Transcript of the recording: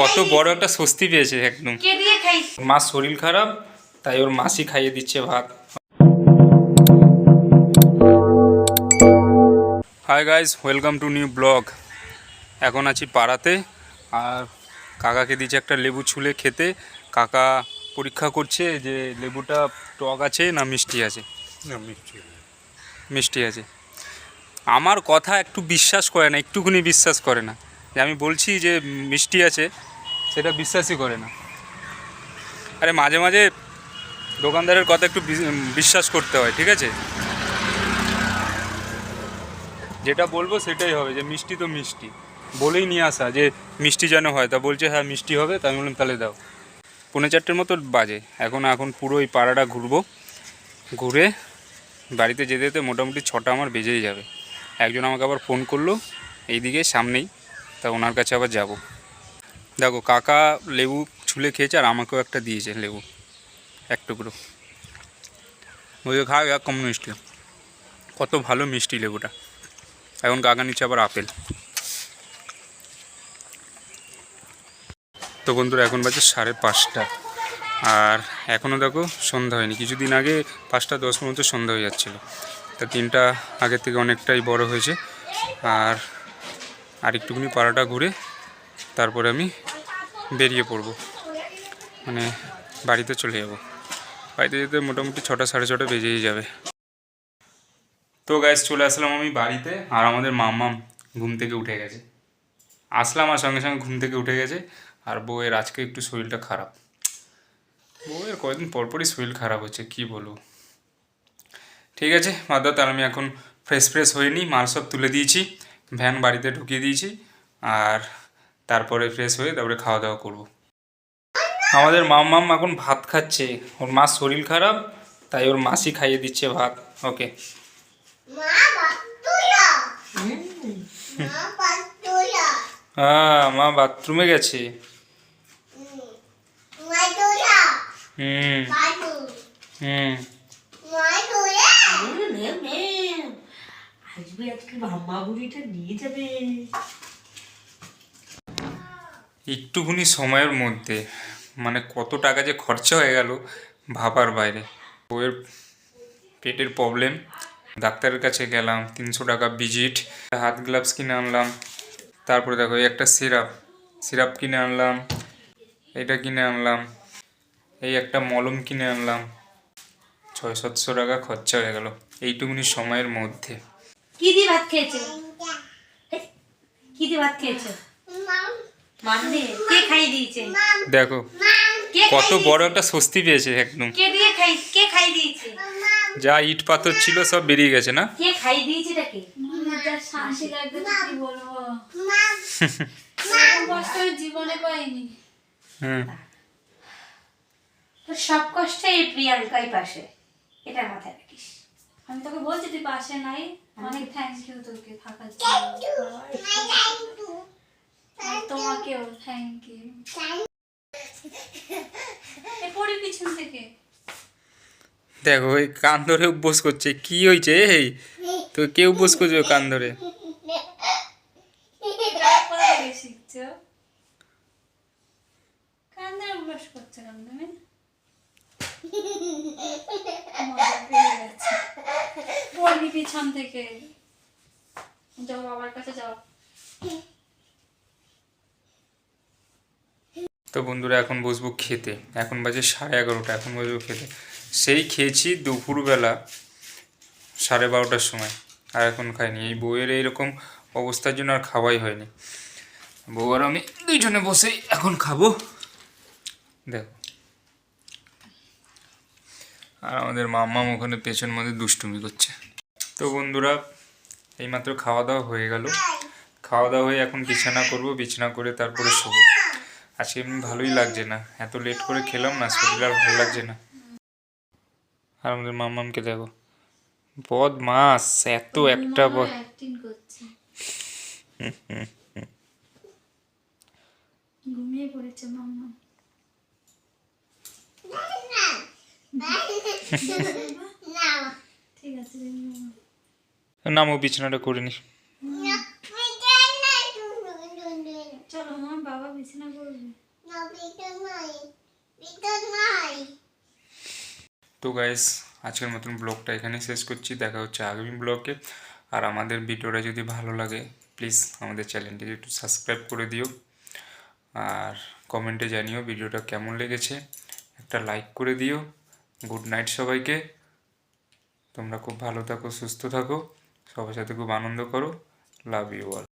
কত বড় একটা স্বস্তি পেয়েছে একদম। কে দিয়ে খাই মার শরীর খারাপ তাই ওর মাসি খাইয়ে দিচ্ছে ভাত। Hi guys welcome to new blog এখন আছি পাড়াতে আর কাকাকে দিচ্ছে একটা লেবু ছুলে খেতে। কাকা পরীক্ষা করছে যে লেবুটা টক আছে? না মিষ্টি আছে। মিষ্টি আছে। আমার কথা একটু বিশ্বাস করে না একটুকুনি বিশ্বাস করে না। যে আমি বলছি যে মিষ্টি আছে, সেটা বিশ্বাসই করে না। আরে মাঝে মাঝে দোকানদারের কথা একটু বিশ্বাস করতে হয়, ঠিক আছে? যেটা বলব সেটাই হবে, যে মিষ্টি তো মিষ্টি। বলেই নিয়ে আসা যে মিষ্টি যেন হয়। তা বলছে হ্যাঁ মিষ্টি হবে। তা আমি বললাম, তাহলে দাও। পৌনে চারটের মতো বাজে। এখন এখন পুরো এই পাড়াটা ঘুরবো। ঘুরে বাড়িতে যেতে যেতে মোটামুটি ছটা আমার বেজেই যাবে। একজন আমাকে আবার ফোন করল, এইদিকে সামনেই। তা ওনার কাছে আবার যাব। দেখো, কাকা লেবু ছুলে খেয়েছে আর আমাকেও একটা দিয়েছে লেবু, এক টুকরো। ওই খা এক কম মিষ্টি। কত ভালো মিষ্টি লেবুটা। এখন কাকা নিচ্ছে আবার আপেল। তো বন্ধুরা, এখন বাজে সাড়ে পাঁচটা। আর এখনও দেখো সন্ধ্যা হয়নি। কিছুদিন আগে পাঁচটা, দশ মতো সন্ধ্যা হয়ে যাচ্ছিল। তা তিনটা আগের থেকে অনেকটাই বড় হয়েছে। আর আর একটুখানি পাড়াটা ঘুরে তারপরে আমি বেরিয়ে পড়ব। মানে বাড়িতে চলে যাব। বাড়িতে যেতে মোটামুটি ছটা, সাড়ে ছটা বেজেই যাবে। তো গ্যাস চলে আসলাম আমি বাড়িতে আর আমাদের মাম্মাম ঘুম থেকে উঠে গেছে। আসলাম আর সঙ্গে সঙ্গে ঘুম থেকে উঠে গেছে আর বউয়ের আজকে একটু শরীরটা খারাপ। বউয়ের কয়েকদিন পরপরই শরীর খারাপ হচ্ছে, কি বলব? ঠিক আছে মাদা তার আমি এখন ফ্রেশ ফ্রেশ নিই, মাল সব তুলে দিয়েছি। ভ্যান বাড়িতে ঢুকিয়ে দিয়েছি আর তারপরে ফ্রেশ হয়ে তারপরে খাওয়া দাওয়া করব। আমাদের মাম্মাম এখন ভাত খাচ্ছে ওর মার শরীর খারাপ তাই ওর মাসি খাইয়ে দিচ্ছে ভাত ওকে। মা মা হ্যাঁ মা বাথরুমে গেছে। হুম। হুম। আসবে আজকে বুড়িটা নিয়ে যাবে। একটুখানি সময়ের মধ্যে মানে কত টাকা যে খরচা হয়ে গেল ভাবার বাইরে। বউয়ের পেটের প্রবলেম ডাক্তারের কাছে গেলাম, তিনশো টাকা ভিজিট হাত গ্লাভস কিনে আনলাম, তারপরে দেখো এই একটা সিরাপ সিরাপ কিনে আনলাম, এটা কিনে আনলাম, এই একটা মলম কিনে আনলাম। ছয় সাতশো টাকা খরচা হয়ে গেল, এইটুকুনি সময়ের মধ্যে। কি দিয়ে ভাত খেয়েছো? কি দিয়ে ভাত খেয়েছো? দিয়ে কে খাইয়ে দিয়েছে? দেখো কে কত বড় একটা স্বস্তি পেয়েছে একদম। কে দিয়ে খাই কে খাইয়ে দিয়েছে? যা ইট পাথর ছিল সব বেরিয়ে গেছে না? কে খাইয়ে দিয়েছে এটাকে? যা লাগবে কি বলব? কষ্ট জীবনে পাইনি। হুম। তো সব কষ্টে এই প্রিয়াঙ্কাই পাশে। এটা মাথায় রাখিস। আমি তোকে বলছি তুই পাশে নাই। অনেক থ্যাংক ইউ তোকে থাকার জন্য। তোমাকেও থ্যাংক ইউ এ পড়ি পিছন থেকে। দেখো ওই কান ধরে উপোস করছে। কি হয়েছে এই? তো কে উপোস করছে ওই কান ধরে? কান্দে অভ্যাস করছ কেন গেছে। পিছন থেকে। যাও বাবার কাছে যাও। তো বন্ধুরা, এখন বসবো খেতে। এখন বাজে সাড়ে এগারোটা, এখন বসবো খেতে। সেই খেয়েছি দুপুরবেলা সাড়ে বারোটার সময়, আর এখন খাইনি। এই বউয়ের এইরকম অবস্থার জন্য আর খাওয়াই হয়নি। বউ আর আমি দুইজনে বসেই এখন খাব। দেখো। আর আমাদের মাম্মাম ওখানে পেছন মধ্যে দুষ্টুমি করছে। তো বন্ধুরা, এইমাত্র খাওয়া দাওয়া হয়ে গেল। খাওয়া দাওয়া হয়ে এখন বিছানা করব, বিছানা করে তারপরে শোবো। আজকে এমনি ভালোই লাগছে না। এত লেট করে খেলাম না, শরীর আর ভালো লাগছে না। আর আমাদের মাম্মামকে দেখো। বদ মাস এত একটা বদ ঘুমিয়ে পড়েছে মাম্মা না ঠিক আছে রে, নামো বিছানাটা করে নি চলো আমার বাবা বিছানা করবি। তো গাইস আজকের মতন ব্লগটা এখানে শেষ করছি। দেখা হচ্ছে আগামী ব্লগে। আর আমাদের ভিডিওটা যদি ভালো লাগে প্লিজ আমাদের চ্যানেলটিকে একটু সাবস্ক্রাইব করে দিও। আর কমেন্টে জানিও ভিডিওটা কেমন লেগেছে। একটা লাইক করে দিও। গুড নাইট সবাইকে। তোমরা খুব ভালো থাকো, সুস্থ থাকো। সবার সাথে খুব আনন্দ করো। Love you all